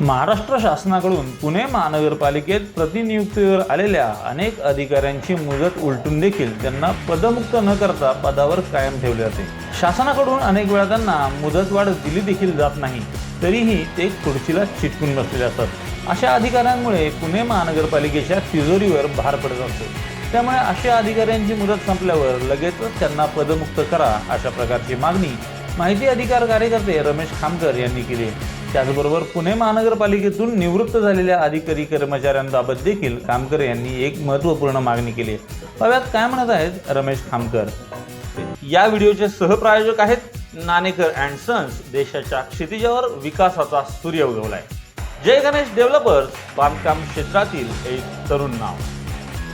महाराष्ट्र शासनाकडून पुणे महानगरपालिकेत प्रतिनियुक्तीवर आलेल्या अनेक अधिकाऱ्यांची मुदत उलटून देखील त्यांना पदमुक्त न करता पदावर कायम ठेवले जाते शासनाकडून अनेक वेळा त्यांना मुदतवाढ दिली देखील जात नाही तरीही ते खुर्चीला चिटकून बसलेले असतात. अशा अधिकाऱ्यांमुळे पुणे महानगरपालिकेच्या तिजोरीवर भार पडत असतो. त्यामुळे अशा अधिकाऱ्यांची मुदत संपल्यावर लगेचच त्यांना पदमुक्त करा अशा प्रकारची मागणी माहिती अधिकार कार्यकर्ते रमेश खामकर यांनी केली त्याचबरोबर पुणे महानगरपालिकेतून निवृत्त झालेल्या अधिकारी कर्मचाऱ्यांबाबत देखील खामकर यांनी एक महत्त्वपूर्ण मागणी केली आहे. पाव्यात काय म्हणत आहेत रमेश खामकर. या व्हिडिओचे सहप्रायोजक आहेत नाणेकर अँड सन्स देशाच्या क्षितिजावर विकासाचा सूर्य उगवलाय. जय गणेश डेव्हलपर्स बांधकाम क्षेत्रातील एक तरुण नाव.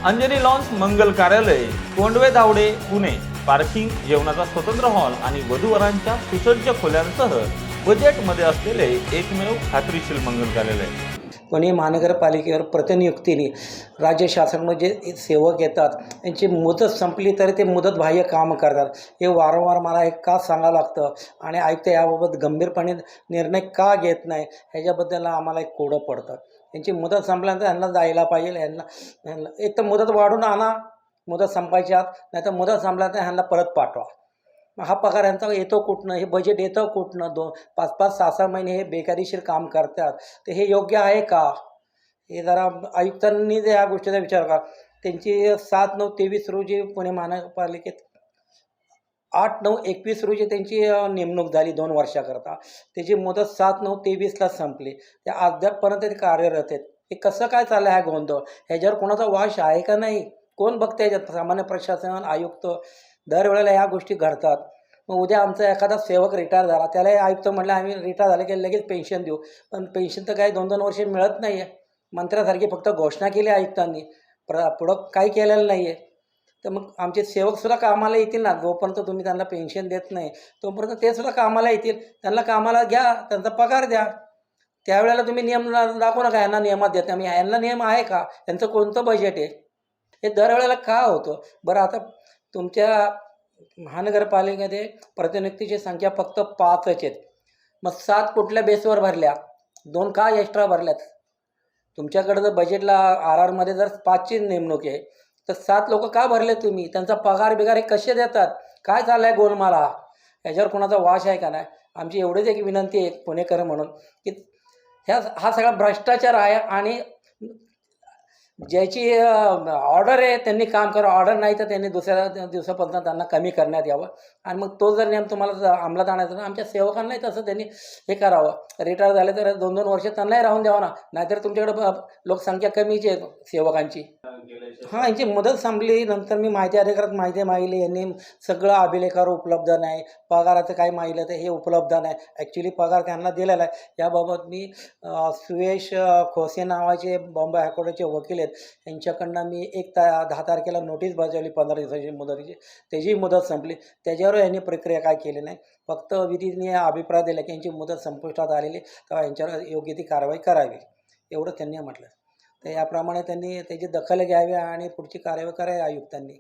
अंजनी लॉन्स मंगल कार्यालय कोंडवे धावडे पुणे. पार्किंग जेवणाचा स्वतंत्र हॉल आणि वधूवरांच्या सुसज्ज खोल्यांसह बजेटमध्ये असलेले एकमेव खात्रीशील मंगल पण पुणे महानगरपालिकेवर प्रतिनियुक्तीने राज्य शासनामध्ये जे सेवक येतात त्यांची मुदत संपली तरी ते मुदत बाह्य काम करतात. हे वारंवार मला हे का सांगावं लागतं आणि आयुक्त याबाबत गंभीरपणे निर्णय का घेत नाही ह्याच्याबद्दल आम्हाला एक कोडं पडतं. त्यांची मुदत संपल्यानंतर यांना जायला पाहिजे यांना यांना एक तर मुदत वाढून आणा मुदत संपायची आत नाही तर मुदत संपल्यानंतर ह्यांना परत पाठवा. हा पगार यांचा येतो कुठनं? हे बजेट येतं कुठनं? दोन पाच पाच सहा सहा महिने हे बेकायदेशीर काम करतात. तर हे योग्य आहे का? हे जरा आयुक्तांनी जे ह्या गोष्टीचा विचार करा. त्यांची सात नऊ तेवीस रोजी पुणे महानगरपालिकेत आठ नऊ एकवीस रोजी त्यांची नेमणूक झाली दोन वर्षाकरता. त्याची मुदत सात नऊ तेवीसला संपली. त्या अद्यापपर्यंत ते कार्यरत आहेत. हे कसं काय चाललं आहे गोंधळ? ह्याच्यावर कोणाचा वाश आहे का नाही? कोण बघते ह्याच्यात सामान्य प्रशासन आयुक्त दरवेळेला ह्या गोष्टी घडतात. मग उद्या आमचा एखादा सेवक रिटायर झाला त्यालाही आयुक्त म्हटलं आम्ही रिटायर झाले की लगेच पेन्शन देऊ. पण पेन्शन तर काही दोन दोन वर्षे मिळत नाही आहे मंत्र्यासारखी फक्त घोषणा केली आयुक्तांनी. प्र पुढं काही केलेलं नाही आहे तर मग आमचे सेवकसुद्धा कामाला येतील ना? जोपर्यंत तुम्ही त्यांना पेन्शन देत नाही तोपर्यंत ते सुद्धा कामाला येतील. त्यांना कामाला घ्या त्यांचा पगार द्या. त्यावेळेला तुम्ही नियम दाखवू नका यांना नियमात देत नाही. यांना नियम आहे का? यांचं कोणतं बजेट आहे? हे दरवेळेला का होतं? बरं आता तुमच्या महानगरपालिकेमध्ये प्रतिनियुक्तीची संख्या फक्त पाचच आहेत. मग सात कुठल्या बेसवर भरल्या? दोन का एक्स्ट्रा भरल्यात? तुमच्याकडं जर बजेटला आर आरमध्ये जर पाचची नेमणूक आहे तर सात लोक का भरले तुम्ही? त्यांचा पगार बिगार हे कसे देतात? काय चाललं आहे गोलमाला? याच्यावर कोणाचा वाश आहे का नाही? आमची एवढीच एक विनंती आहे पुणेकर म्हणून की ह्या हा सगळा भ्रष्टाचार आहे आणि ज्याची ऑर्डर आहे त्यांनी काम करा. ऑर्डर नाही तर त्यांनी दुसऱ्या दिवसापर्यंत त्यांना कमी करण्यात यावं. आणि मग तो जर नियम तुम्हाला अंमलात आणायचा तर आमच्या सेवकांनाही तसं त्यांनी हे करावं. रिटायर झाले तर दोन दोन वर्ष त्यांनाही राहून द्यावं ना. नाहीतर तुमच्याकडे लोकसंख्या कमीची आहे सेवकांची. हां यांची मदत संपली. नंतर मी माहिती अधिकारात माहिती मागली यांनी सगळं अभिलेखावर उपलब्ध नाही. पगाराचं काय माहिलं तर हे उपलब्ध नाही. ॲक्च्युली पगार त्यांना दिलेला आहे. याबाबत मी सुयेश खोसे नावाचे बॉम्बे हायकोर्टाचे वकील आहेत. यांच्याकडनं मी एक ता दहा तारखेला नोटीस बजावली पंधरा दिवसाची मुदतीची. त्याची मुदत संपली. त्याच्यावर यांनी प्रक्रिया काय केली नाही. फक्त विधीने अभिप्राय दिला की यांची मुदत संपुष्टात आलेली तेव्हा यांच्यावर योग्य ती कारवाई करावी. एवढं त्यांनी म्हटलं. तर याप्रमाणे त्यांनी त्याची दखल घ्यावी आणि पुढची कार्यवाही करावी आयुक्तांनी.